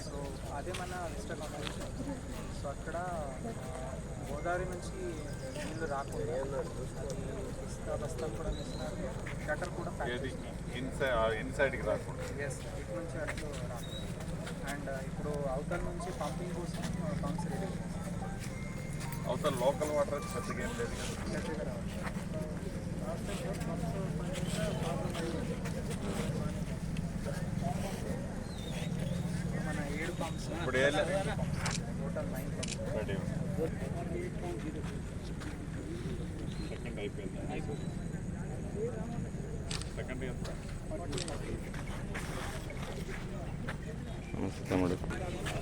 So అదే మన western so అక్కడ గోదావరి నుంచి నీళ్ళు రాకుండా బస్తా ఇస్తా కూడా వేసినారు షటర్ కూడా ఇన్సైడ్కి రాకుండా ఎస్ ఇటు నుంచి అటు రాకుండా అండ్ ఇప్పుడు అవతల నుంచి పంపింగ్ కోసం పంప్స్ రెడీ అవతల లోకల్ వాటర్ పెద్దగా ఏం లేదు మన ఏడు పంప్స్ ఇప్పుడు total nine pumps ready second అయిపోయింది? సెకండ్ ఎంత 咱们。